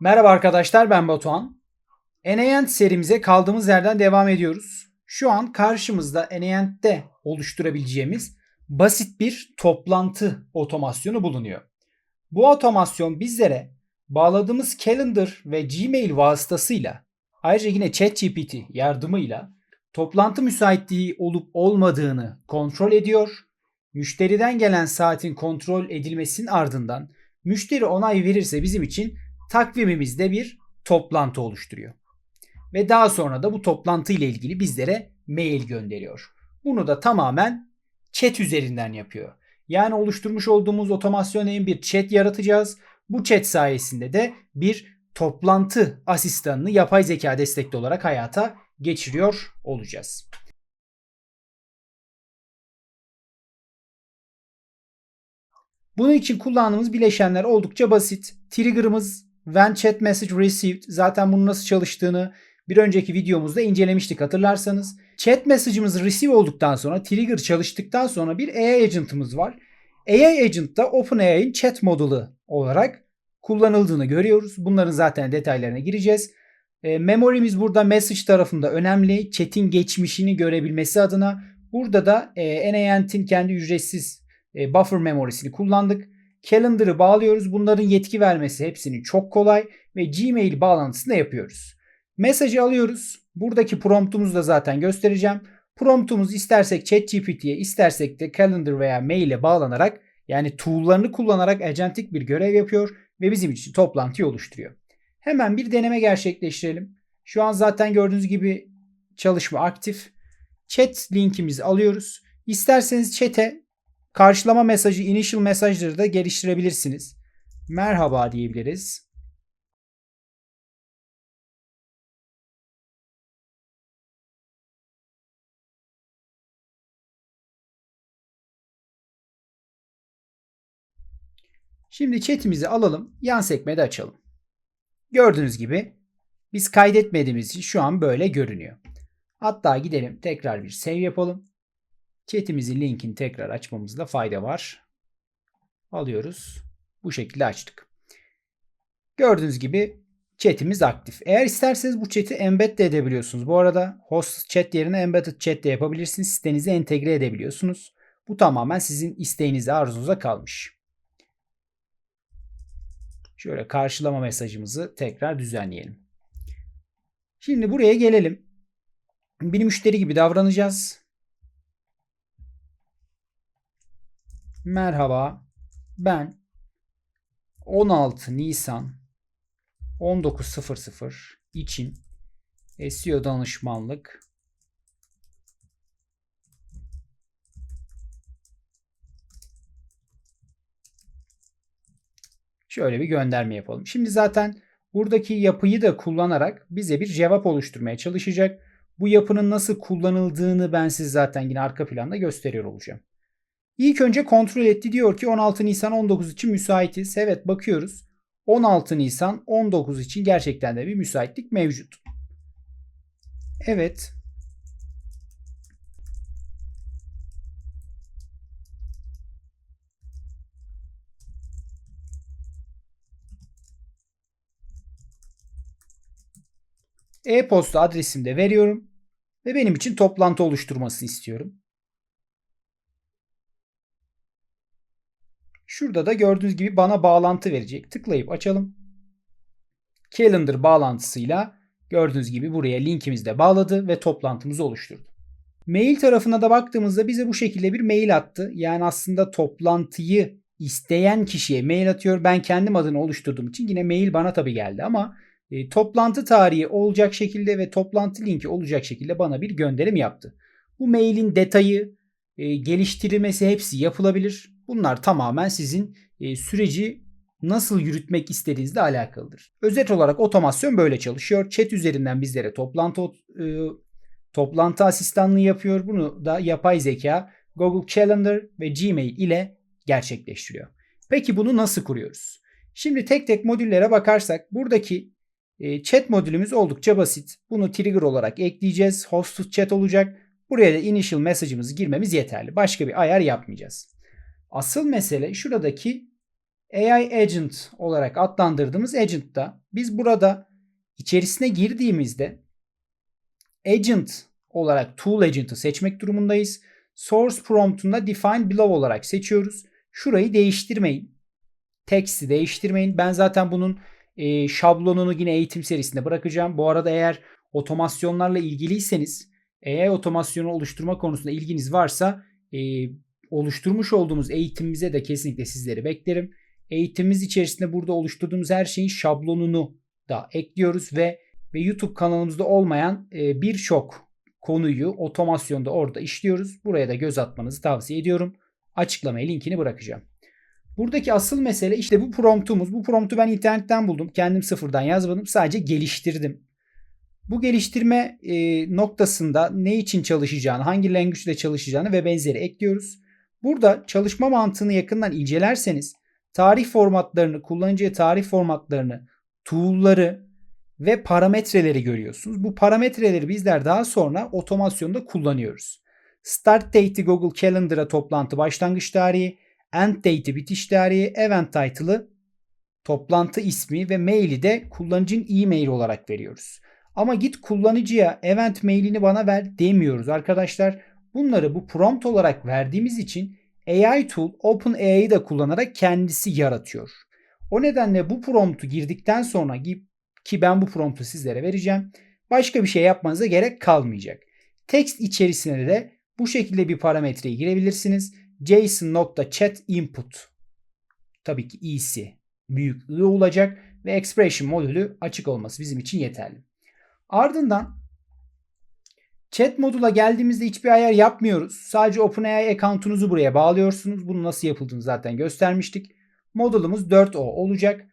Merhaba arkadaşlar ben Batuhan. Eneyent serimize kaldığımız yerden devam ediyoruz. Şu an karşımızda Eneyent'te oluşturabileceğimiz basit bir toplantı otomasyonu bulunuyor. Bu otomasyon bizlere bağladığımız Calendar ve Gmail vasıtasıyla ayrıca yine ChatGPT yardımıyla toplantı müsaitliği olup olmadığını kontrol ediyor. Müşteriden gelen saatin kontrol edilmesinin ardından müşteri onay verirse bizim için takvimimizde bir toplantı oluşturuyor. Ve daha sonra da bu toplantı ile ilgili bizlere mail gönderiyor. Bunu da tamamen chat üzerinden yapıyor. Yani oluşturmuş olduğumuz otomasyonun bir chat yaratacağız. Bu chat sayesinde de bir toplantı asistanını yapay zeka destekli olarak hayata geçiriyor olacağız. Bunun için kullandığımız bileşenler oldukça basit. Trigger'ımız when chat message received. Zaten bunun nasıl çalıştığını bir önceki videomuzda incelemiştik hatırlarsanız. Chat message'ımız receive olduktan sonra trigger çalıştıktan sonra bir AI agent'ımız var. AI agent da OpenAI'nin chat modulu olarak kullanıldığını görüyoruz. Bunların zaten detaylarına gireceğiz. E, memory'miz burada message tarafında önemli. Chat'in geçmişini görebilmesi adına. Burada da e, NANT'in kendi ücretsiz e, buffer memorisini kullandık. Calendar'ı bağlıyoruz. Bunların yetki vermesi hepsinin çok kolay ve Gmail bağlantısını yapıyoruz. Mesajı alıyoruz. Buradaki promptumuzu da zaten göstereceğim. Promptumuz istersek ChatGPT'ye istersek de Calendar veya maile bağlanarak yani tool'larını kullanarak agentik bir görev yapıyor ve bizim için toplantıyı oluşturuyor. Hemen bir deneme gerçekleştirelim. Şu an zaten gördüğünüz gibi çalışma aktif. Chat linkimizi alıyoruz. İsterseniz chat'e karşılama mesajı, initial mesajları da geliştirebilirsiniz. Merhaba diyebiliriz. Şimdi chatimizi alalım. Yan sekmede açalım. Gördüğünüz gibi biz kaydetmediğimiz için şu an böyle görünüyor. Hatta gidelim tekrar bir save yapalım. Chat'imizin linkini tekrar açmamızda fayda var. Alıyoruz. Bu şekilde açtık. Gördüğünüz gibi chat'imiz aktif. Eğer isterseniz bu chat'i embed de edebiliyorsunuz. Bu arada host chat yerine embedded chat de yapabilirsiniz. Sitenize entegre edebiliyorsunuz. Bu tamamen sizin isteğinize, arzunuza kalmış. Şöyle karşılama mesajımızı tekrar düzenleyelim. Şimdi buraya gelelim. Bir müşteri gibi davranacağız. Merhaba. Ben 16 Nisan 19.00 için SEO danışmanlık Şöyle bir gönderme yapalım. Şimdi zaten buradaki yapıyı da kullanarak bize bir cevap oluşturmaya çalışacak. Bu yapının nasıl kullanıldığını ben size zaten yine arka planda gösteriyor olacağım. İlk önce kontrol etti diyor ki 16 Nisan 19 için müsaitiz. Evet bakıyoruz. 16 Nisan 19 için gerçekten de bir müsaitlik mevcut. Evet. E-posta adresimi de veriyorum ve benim için toplantı oluşturmasını istiyorum. Şurada da gördüğünüz gibi bana bağlantı verecek. Tıklayıp açalım. Calendar bağlantısıyla gördüğünüz gibi buraya linkimizi de bağladı ve toplantımızı oluşturdu. Mail tarafına da baktığımızda bize bu şekilde bir mail attı. Yani aslında toplantıyı isteyen kişiye mail atıyor. Ben kendim adını oluşturduğum için yine mail bana tabi geldi ama e, toplantı tarihi olacak şekilde ve toplantı linki olacak şekilde bana bir gönderim yaptı. Bu mailin detayı, e, geliştirilmesi hepsi yapılabilir. Bunlar tamamen sizin e, süreci nasıl yürütmek istediğinizle alakalıdır. Özet olarak otomasyon böyle çalışıyor. Chat üzerinden bizlere toplantı e, toplantı asistanlığı yapıyor. Bunu da yapay zeka Google Calendar ve Gmail ile gerçekleştiriyor. Peki bunu nasıl kuruyoruz? Şimdi tek tek modüllere bakarsak buradaki e, chat modülümüz oldukça basit. Bunu trigger olarak ekleyeceğiz. Hosted chat olacak. Buraya da initial message'ımızı girmemiz yeterli. Başka bir ayar yapmayacağız. Asıl mesele şuradaki AI Agent olarak adlandırdığımız agent'ta biz burada içerisine girdiğimizde agent olarak tool agent'ı seçmek durumundayız. Source prompt'unda define below olarak seçiyoruz. Şurayı değiştirmeyin. Text'i değiştirmeyin. Ben zaten bunun e, şablonunu yine eğitim serisinde bırakacağım. Bu arada eğer otomasyonlarla ilgiliyseniz AI otomasyonu oluşturma konusunda ilginiz varsa e, oluşturmuş olduğumuz eğitimimize de kesinlikle sizleri beklerim. Eğitimimiz içerisinde burada oluşturduğumuz her şeyin şablonunu da ekliyoruz ve ve YouTube kanalımızda olmayan e, birçok konuyu otomasyonda orada işliyoruz. Buraya da göz atmanızı tavsiye ediyorum. Açıklamaya linkini bırakacağım. Buradaki asıl mesele işte bu promptumuz. Bu promptu ben internetten buldum. Kendim sıfırdan yazmadım. Sadece geliştirdim. Bu geliştirme e, noktasında ne için çalışacağını, hangi language ile çalışacağını ve benzeri ekliyoruz. Burada çalışma mantığını yakından incelerseniz tarih formatlarını, kullanıcıya tarih formatlarını, tool'ları ve parametreleri görüyorsunuz. Bu parametreleri bizler daha sonra otomasyonda kullanıyoruz. Start date'i Google Calendar'a toplantı başlangıç tarihi, end date'i bitiş tarihi, event title'ı toplantı ismi ve maili de kullanıcının e-mail olarak veriyoruz. Ama git kullanıcıya event mailini bana ver demiyoruz arkadaşlar. Bunları bu prompt olarak verdiğimiz için AI tool OpenAI'yi da kullanarak kendisi yaratıyor. O nedenle bu promptu girdikten sonra ki ben bu promptu sizlere vereceğim. Başka bir şey yapmanıza gerek kalmayacak. Text içerisine de bu şekilde bir parametreyi girebilirsiniz. JSON.chat input tabii ki i'si büyük i olacak ve expression modülü açık olması bizim için yeterli. Ardından chat modula geldiğimizde hiçbir ayar yapmıyoruz. Sadece OpenAI account'unuzu buraya bağlıyorsunuz. Bunu nasıl yapıldığını zaten göstermiştik. Modulumuz 4O olacak.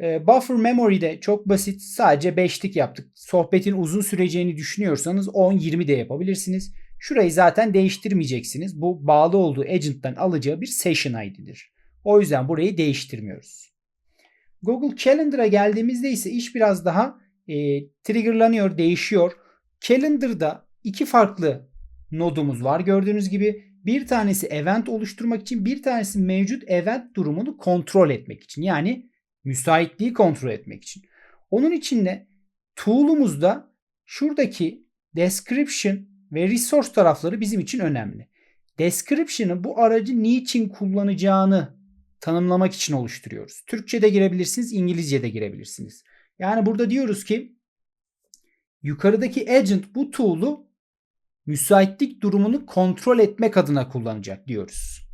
Ee, buffer memory de çok basit. Sadece 5'lik yaptık. Sohbetin uzun süreceğini düşünüyorsanız 10-20 de yapabilirsiniz. Şurayı zaten değiştirmeyeceksiniz. Bu bağlı olduğu agent'tan alacağı bir session ID'dir. O yüzden burayı değiştirmiyoruz. Google Calendar'a geldiğimizde ise iş biraz daha e, triggerlanıyor, değişiyor. Calendar'da iki farklı nodumuz var gördüğünüz gibi. Bir tanesi event oluşturmak için, bir tanesi mevcut event durumunu kontrol etmek için. Yani müsaitliği kontrol etmek için. Onun için de tool'umuzda şuradaki description ve resource tarafları bizim için önemli. Description'ı bu aracı niçin kullanacağını tanımlamak için oluşturuyoruz. Türkçe de girebilirsiniz, İngilizce de girebilirsiniz. Yani burada diyoruz ki yukarıdaki agent bu tool'u müsaitlik durumunu kontrol etmek adına kullanacak diyoruz.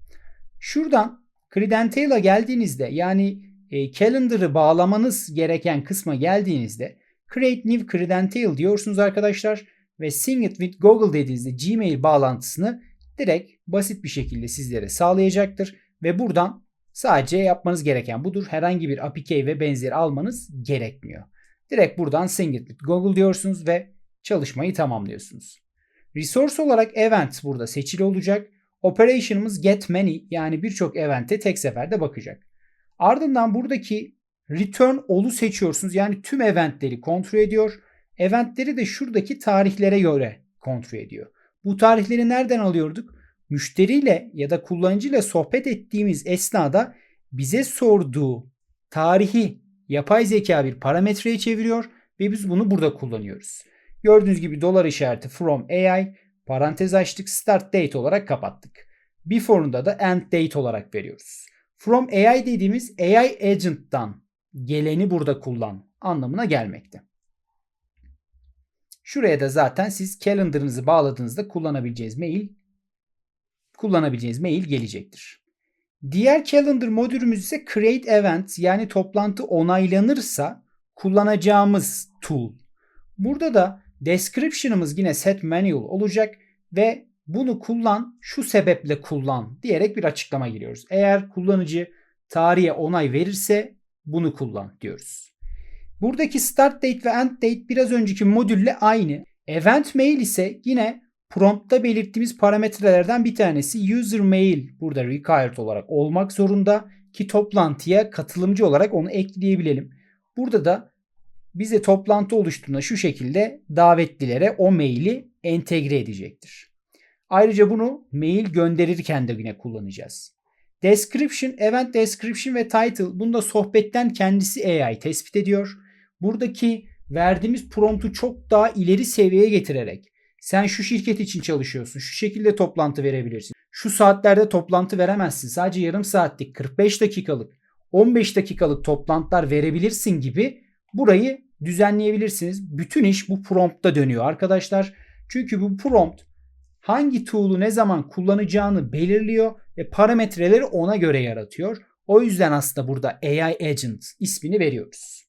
Şuradan Credential'a geldiğinizde yani e, calendar'ı bağlamanız gereken kısma geldiğinizde create new credential diyorsunuz arkadaşlar ve sync it with Google dediğinizde Gmail bağlantısını direkt basit bir şekilde sizlere sağlayacaktır ve buradan sadece yapmanız gereken budur. Herhangi bir APK ve benzeri almanız gerekmiyor. Direkt buradan sync it with Google diyorsunuz ve çalışmayı tamamlıyorsunuz. Resource olarak event burada seçili olacak. Operation'ımız get many yani birçok evente tek seferde bakacak. Ardından buradaki return all'u seçiyorsunuz. Yani tüm eventleri kontrol ediyor. Eventleri de şuradaki tarihlere göre kontrol ediyor. Bu tarihleri nereden alıyorduk? Müşteriyle ya da kullanıcıyla sohbet ettiğimiz esnada bize sorduğu tarihi yapay zeka bir parametreye çeviriyor ve biz bunu burada kullanıyoruz. Gördüğünüz gibi dolar işareti from AI parantez açtık start date olarak kapattık. Before'unda da end date olarak veriyoruz. From AI dediğimiz AI agent'tan geleni burada kullan anlamına gelmekte. Şuraya da zaten siz calendar'ınızı bağladığınızda kullanabileceğiniz mail kullanabileceğiniz mail gelecektir. Diğer calendar modülümüz ise create event yani toplantı onaylanırsa kullanacağımız tool. Burada da description'ımız yine set manual olacak ve bunu kullan şu sebeple kullan diyerek bir açıklama giriyoruz. Eğer kullanıcı tarihe onay verirse bunu kullan diyoruz. Buradaki start date ve end date biraz önceki modülle aynı. Event mail ise yine promptta belirttiğimiz parametrelerden bir tanesi user mail burada required olarak olmak zorunda ki toplantıya katılımcı olarak onu ekleyebilelim. Burada da bize toplantı oluştuğunda şu şekilde davetlilere o maili entegre edecektir. Ayrıca bunu mail gönderirken de yine kullanacağız. Description, event description ve title. Bunda sohbetten kendisi AI tespit ediyor. Buradaki verdiğimiz promptu çok daha ileri seviyeye getirerek sen şu şirket için çalışıyorsun. Şu şekilde toplantı verebilirsin. Şu saatlerde toplantı veremezsin. Sadece yarım saatlik, 45 dakikalık, 15 dakikalık toplantılar verebilirsin gibi burayı düzenleyebilirsiniz. Bütün iş bu promptta dönüyor arkadaşlar. Çünkü bu prompt hangi tool'u ne zaman kullanacağını belirliyor ve parametreleri ona göre yaratıyor. O yüzden aslında burada AI Agent ismini veriyoruz.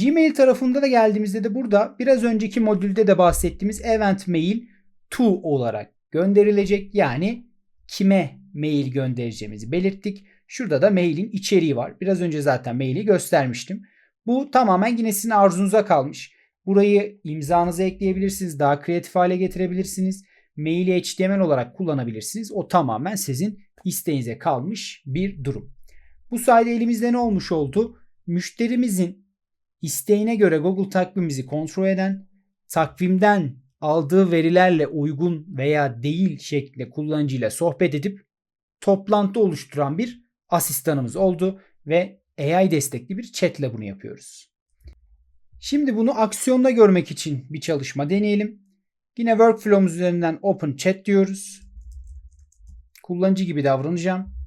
Gmail tarafında da geldiğimizde de burada biraz önceki modülde de bahsettiğimiz event mail to olarak gönderilecek. Yani kime mail göndereceğimizi belirttik. Şurada da mailin içeriği var. Biraz önce zaten maili göstermiştim. Bu tamamen yine sizin arzunuza kalmış. Burayı imzanızı ekleyebilirsiniz. Daha kreatif hale getirebilirsiniz. Maili HTML olarak kullanabilirsiniz. O tamamen sizin isteğinize kalmış bir durum. Bu sayede elimizde ne olmuş oldu? Müşterimizin isteğine göre Google takvimimizi kontrol eden, takvimden aldığı verilerle uygun veya değil şeklinde kullanıcıyla sohbet edip toplantı oluşturan bir asistanımız oldu ve AI destekli bir chatle bunu yapıyoruz. Şimdi bunu aksiyonda görmek için bir çalışma deneyelim. Yine workflow'umuz üzerinden open chat diyoruz. Kullanıcı gibi davranacağım.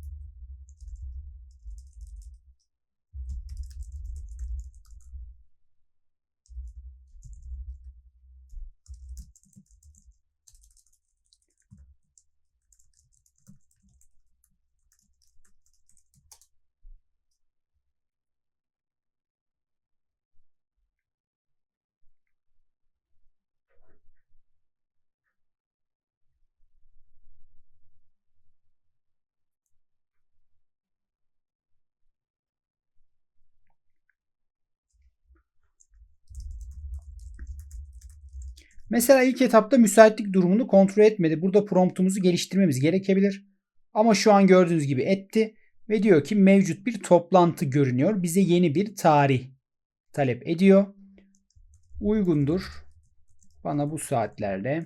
Mesela ilk etapta müsaitlik durumunu kontrol etmedi. Burada promptumuzu geliştirmemiz gerekebilir. Ama şu an gördüğünüz gibi etti ve diyor ki mevcut bir toplantı görünüyor. Bize yeni bir tarih talep ediyor. Uygundur. Bana bu saatlerde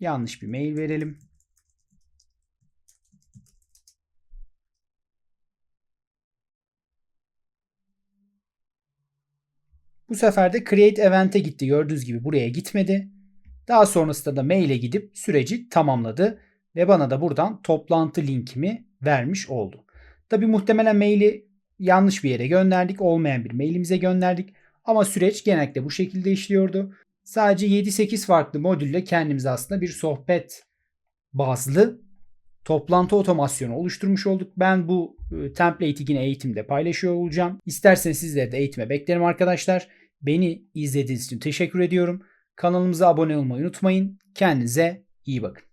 yanlış bir mail verelim. Bu sefer de Create Event'e gitti. Gördüğünüz gibi buraya gitmedi. Daha sonrasında da maile gidip süreci tamamladı ve bana da buradan toplantı linkimi vermiş oldu. Tabi muhtemelen maili yanlış bir yere gönderdik. Olmayan bir mailimize gönderdik. Ama süreç genellikle bu şekilde işliyordu. Sadece 7-8 farklı modülle kendimize aslında bir sohbet bazlı toplantı otomasyonu oluşturmuş olduk. Ben bu e, template'i yine eğitimde paylaşıyor olacağım. İsterseniz sizleri de eğitime beklerim arkadaşlar. Beni izlediğiniz için teşekkür ediyorum. Kanalımıza abone olmayı unutmayın. Kendinize iyi bakın.